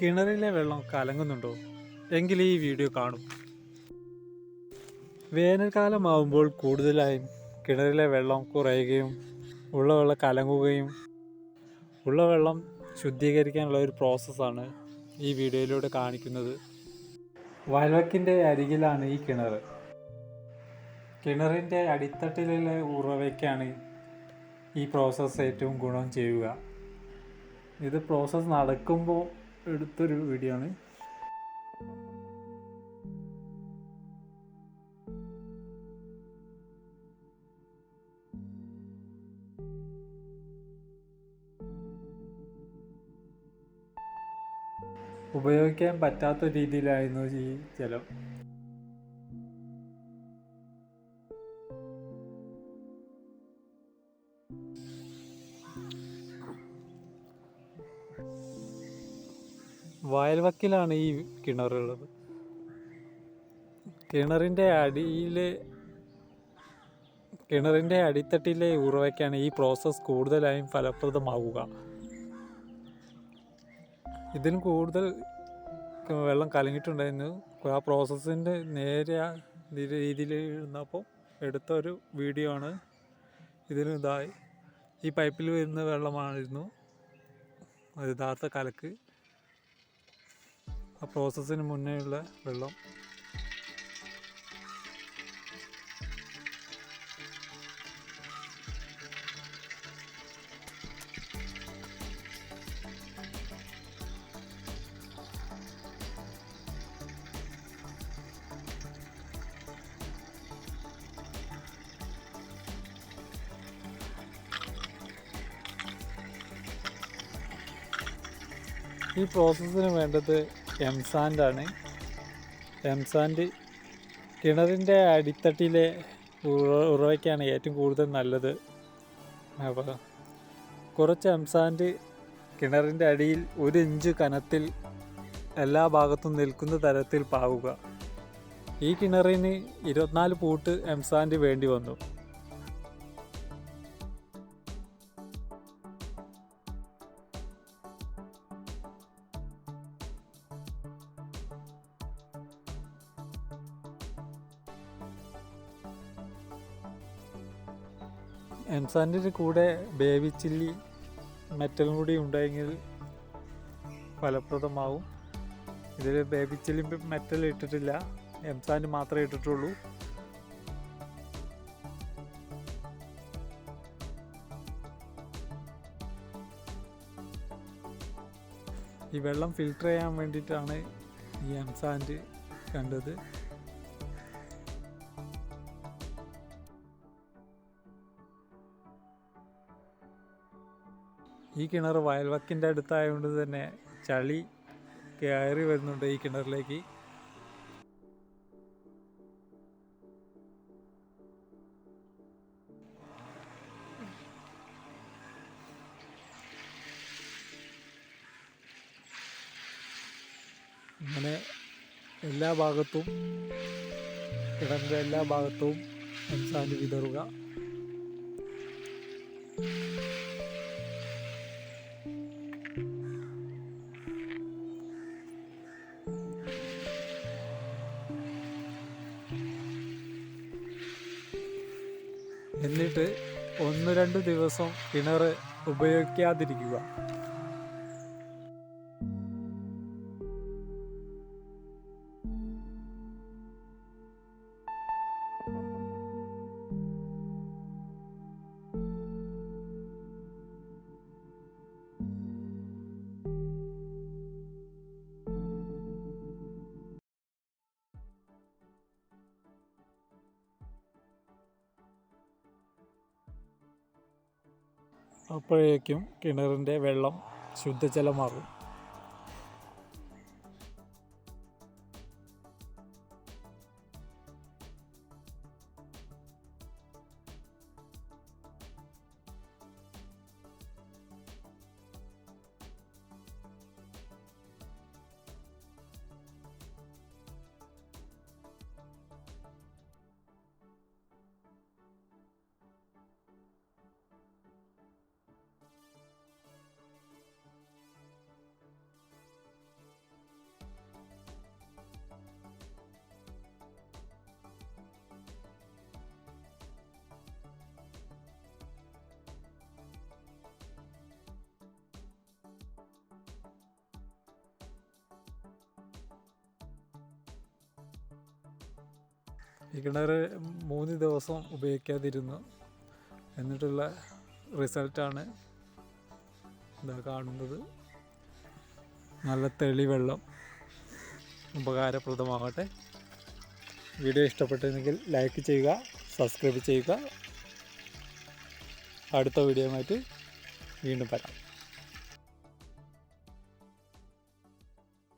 കിണറിലെ വെള്ളം കലങ്ങുന്നുണ്ടോ? എങ്കിൽ ഈ വീഡിയോ കാണും. വേനൽക്കാലമാവുമ്പോൾ കൂടുതലായും കിണറിലെ വെള്ളം കുറയുകയും ഉള്ള വെള്ളം കലങ്ങുകയും ഉള്ള വെള്ളം ശുദ്ധീകരിക്കാനുള്ള ഒരു പ്രോസസ്സാണ് ഈ വീഡിയോയിലൂടെ കാണിക്കുന്നത്. വയലക്കിന്റെ അരികിലാണ് ഈ കിണർ. കിണറിന്റെ അടിത്തട്ടിലുള്ള ഉറവയ്ക്കാണ് ഈ പ്രോസസ്സ് ഏറ്റവും ഗുണം ചെയ്യുക. ഇത് പ്രോസസ്സ് നടക്കുമ്പോൾ എടുത്തൊരു വീഡിയോ ആണ്. ഉപയോഗിക്കാൻ പറ്റാത്ത രീതിയിലായിരുന്നു ഈ ജലം. വയൽവക്കിലാണ് ഈ കിണറുള്ളത്. കിണറിന്റെ അടിയിൽ കിണറിന്റെ അടിത്തട്ടിലെ ഉറവയ്ക്കാണ് ഈ പ്രോസസ്സ് കൂടുതലായും ഫലപ്രദമാവുക. ഇതിന് കൂടുതൽ വെള്ളം കലങ്ങിയിട്ടുണ്ടായിരുന്നു. ആ പ്രോസസ്സിന്റെ നേരെ രീതിയിൽ ഇരുന്നപ്പോൾ എടുത്ത ഒരു വീഡിയോ ആണ്. ഇതിന് ഇതായി. ഈ പൈപ്പിൽ വരുന്ന വെള്ളമായിരുന്നു. യഥാർത്ഥ കലക്ക്. ആ പ്രോസസ്സിന് മുന്നേയുള്ള വെള്ളം. ഈ പ്രോസസ്സിന് വേണ്ടത് എംസാൻഡാണ് എംസാൻഡ് കിണറിന്റെ അടിത്തട്ടിലെ ഉറ- ഉറവയ്ക്കാണ് ഏറ്റവും കൂടുതൽ നല്ലത്. അപ്പോൾ കുറച്ച് എം സാൻഡ് കിണറിന്റെ അടിയിൽ ഒരു ഇഞ്ച് കനത്തിൽ എല്ലാ ഭാഗത്തും നിൽക്കുന്ന തരത്തിൽ പാവുക. ഈ കിണറിന് ഇരുപത്തിനാല് പൂട്ട് എം സാൻഡ് വേണ്ടി വന്നു. എംസാൻഡിന്റെ കൂടെ ബേബി ചില്ലി മെറ്റലും കൂടി ഉണ്ടെങ്കിൽ ഫലപ്രദമാവും. ഇതിൽ ബേബി ചില്ലി മെറ്റൽ ഇട്ടിട്ടില്ല. എംസാൻഡ് മാത്രമേ ഇട്ടിട്ടുള്ളൂ. ഈ വെള്ളം ഫിൽട്ടർ ചെയ്യാൻ വേണ്ടിയിട്ടാണ് ഈ എംസാൻഡ് കണ്ടത്. ഈ കിണർ വയൽവക്കിന്റെ അടുത്തായതുകൊണ്ട് തന്നെ ചളി കയറി വരുന്നുണ്ട് ഈ കിണറിലേക്ക്. ഇങ്ങനെ എല്ലാ ഭാഗത്തും കിണറിന്റെ എല്ലാ ഭാഗത്തും എംസാൻഡ് വിതറുക. എന്നിട്ട് ഒന്ന് രണ്ട് ദിവസം കിണർ ഉപയോഗിക്കാതിരിക്കുക. അപ്പോഴേക്കും കിണറിന്റെ വെള്ളം ശുദ്ധജലമാകും. ഈ കിണർ മൂന്ന് ദിവസം ഉപയോഗിക്കാതിരുന്നു. എന്നിട്ടുള്ള റിസൾട്ടാണ് ഇതാ കാണുന്നത്. നല്ല തെളി വെള്ളം ഉപകാരപ്രദമാകട്ടെ. വീഡിയോ ഇഷ്ടപ്പെട്ടിരുന്നെങ്കിൽ ലൈക്ക് ചെയ്യുക സബ്സ്ക്രൈബ് ചെയ്യുക. അടുത്ത വീഡിയോ വീഡിയോയുമായിട്ട് വീണ്ടും വരാം.